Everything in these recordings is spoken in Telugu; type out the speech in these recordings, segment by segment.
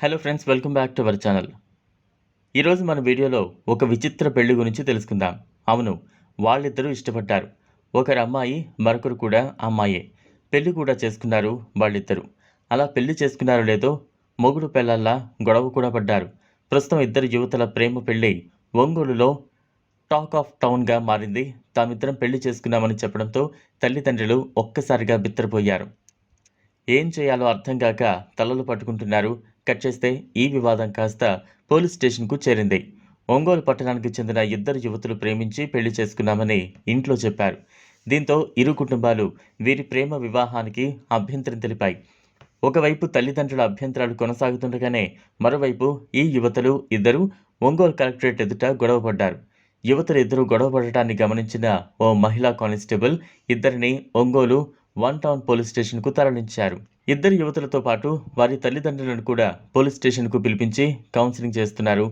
Hello friends welcome back to our channel ఈరోజు మన వీడియోలో ఒక విచిత్ర పెళ్ళి గురించి తెలుసుకుందాం. అవును వాళ్ళిద్దరూ ఇష్టపడ్డారు. ఒకరు అమ్మాయి మరొకరు కూడా అమ్మాయే. పెళ్ళి కూడా చేసుకున్నారు వాళ్ళిద్దరూ. అలా పెళ్ళి చేసుకున్నారో లేదో మొగుడు పెళ్ళల్లా గొడవ కూడా పడ్డారు. ప్రస్తుతం ఇద్దరు యువతల ప్రేమ పెళ్ళి ఒంగోలులో టాక్ ఆఫ్ టౌన్గా మారింది. తామిద్దరం పెళ్ళి చేసుకున్నామని చెప్పడంతో తల్లిదండ్రులు ఒక్కసారిగా బిత్తరపోయారు. ఏం చేయాలో అర్థం కాక తలలు పట్టుకుంటున్నారు. కట్ చేస్తే ఈ వివాదం కాస్త పోలీస్ స్టేషన్కు చేరింది. ఒంగోలు పట్టణానికి చెందిన ఇద్దరు యువతులు ప్రేమించి పెళ్ళి చేసుకున్నామని ఇంట్లో చెప్పారు. దీంతో ఇరు కుటుంబాలు వీరి ప్రేమ వివాహానికి అభ్యంతరం తెలిపాయి ఒకవైపు తల్లిదండ్రుల అభ్యంతరాలు కొనసాగుతుండగానే మరోవైపు ఈ యువతులు ఇద్దరు ఒంగోలు కలెక్టరేట్ ఎదుట గొడవపడ్డారు. యువతులు ఇద్దరు గొడవపడటాన్ని గమనించిన ఓ మహిళా కానిస్టేబుల్ ఇద్దరిని ఒంగోలు వన్ టౌన్ పోలీస్ స్టేషన్కు తరలించారు. ఇద్దరు యువతులతో పాటు వారి తల్లిదండ్రులను కూడా పోలీస్ స్టేషన్కు పిలిపించి కౌన్సిలింగ్ చేస్తున్నారు.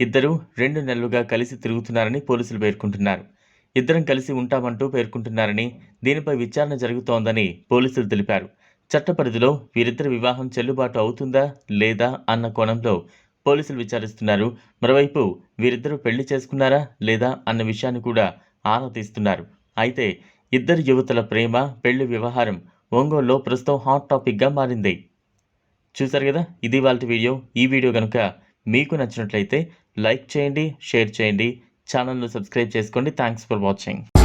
ఇద్దరు రెండు నెలలుగా కలిసి తిరుగుతున్నారని పోలీసులు పేర్కొంటున్నారు. ఇద్దరం కలిసి ఉంటామంటూ పేర్కొంటున్నారని దీనిపై విచారణ జరుగుతోందని పోలీసులు తెలిపారు. చట్ట పరిధిలో వీరిద్దరి వివాహం చెల్లుబాటు అవుతుందా లేదా అన్న కోణంలో పోలీసులు విచారిస్తున్నారు. మరోవైపు వీరిద్దరూ పెళ్ళి చేసుకున్నారా లేదా అన్న విషయాన్ని కూడా ఆరా తీస్తున్నారు. అయితే ఇద్దరు యువతుల ప్రేమ పెళ్ళి వ్యవహారం ఒంగోలులో ప్రస్తుతం హాట్ టాపిక్గా మారింది. చూసారు కదా? ఇది వాళ్ళ వీడియో. ఈ వీడియో కనుక మీకు నచ్చినట్లయితే లైక్ చేయండి షేర్ చేయండి. ఛానల్ను సబ్స్క్రైబ్ చేసుకోండి. Thanks for watching.